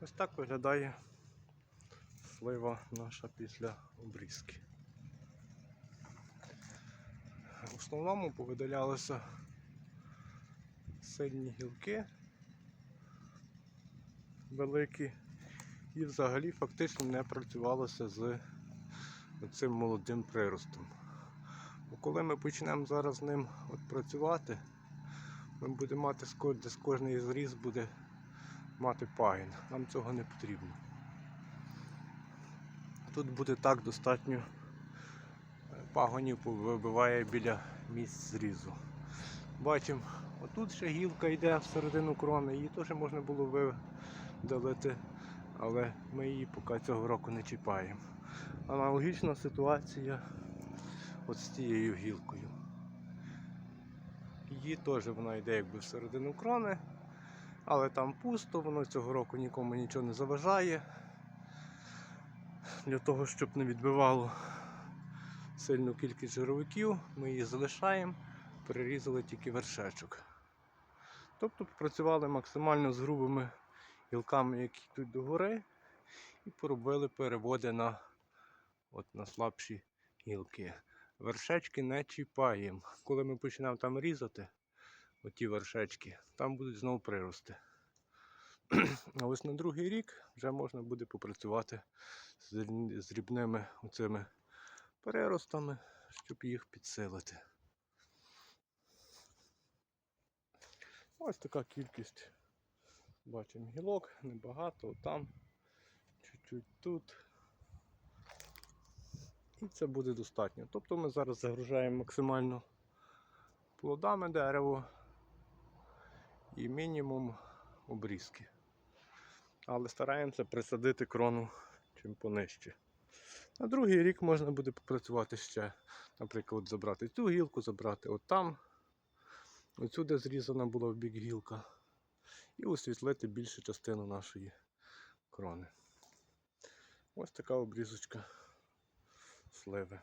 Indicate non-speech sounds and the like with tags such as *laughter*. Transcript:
Ось так виглядає слива наша після обрізки. В основному повидалялися сильні гілки великі і взагалі фактично не працювалося з цим молодим приростом. Бо коли ми почнемо зараз з ним от працювати, ми будемо мати з кожний зріз буде мати пагін. Нам цього не потрібно. Тут буде так достатньо е, пагонів вибиває біля місць зрізу. Бачимо, отут ще гілка йде всередину крони, її теж можна було видалити, але ми її поки цього року не чіпаємо. Аналогічна ситуація от з цією гілкою. Її теж вона йде якби всередину крони, але там пусто, воно цього року нікому нічого не заважає. Для того, щоб не відбивало сильну кількість жировиків, ми її залишаємо, перерізали тільки вершечок. Тобто попрацювали максимально з грубими гілками, які йдуть догори, і поробили переводи на, от, на слабші гілки. Вершечки не чіпаємо. Коли ми почнемо там різати, оті вершечки, там будуть знову прирости. *clears throat* А ось на другий рік вже можна буде попрацювати з дрібними оцими переростами, щоб їх підсилити. Ось така кількість. Бачимо гілок, небагато, там, чуть-чуть тут. І це буде достатньо. Тобто ми зараз загружаємо максимально плодами дерево і мінімум обрізки. Але стараємося присадити крону чим понижче. На другий рік можна буде попрацювати ще, наприклад, забрати цю гілку, забрати от там, оцю, зрізана була в бік гілка, і освітлити більшу частину нашої крони. Ось така обрізочка сливи.